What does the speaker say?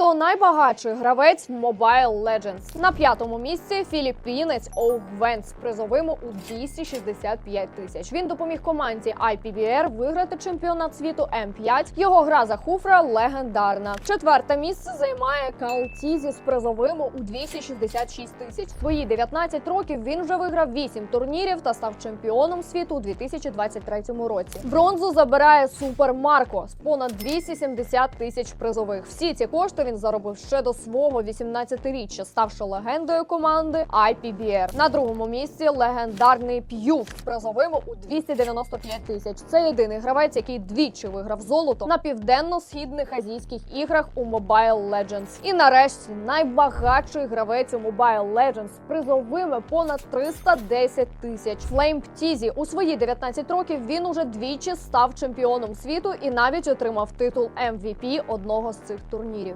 Хто найбагатший гравець Mobile Legends? На п'ятому місці філіппінець Оуг Вен з призовим у 265 тисяч. Він допоміг команді IPBR виграти чемпіонат світу М5. Його гра за хуфра легендарна. Четверте місце займає Кал Тізі з призовим у 266 тисяч. Свої 19 років він вже виграв 8 турнірів та став чемпіоном світу у 2023 році. Бронзу забирає Супер Марко з понад 270 тисяч призових. Всі ці кошти він заробив ще до свого 18-річчя, ставши легендою команди IPBR. На другому місці легендарний П'ю з призовим у 295 тисяч. Це єдиний гравець, який двічі виграв золото на південно-східних азійських іграх у Mobile Legends. І нарешті найбагатший гравець у Mobile Legends з призовими понад 310 тисяч. Флейм Птізі у свої 19 років він уже двічі став чемпіоном світу і навіть отримав титул MVP одного з цих турнірів.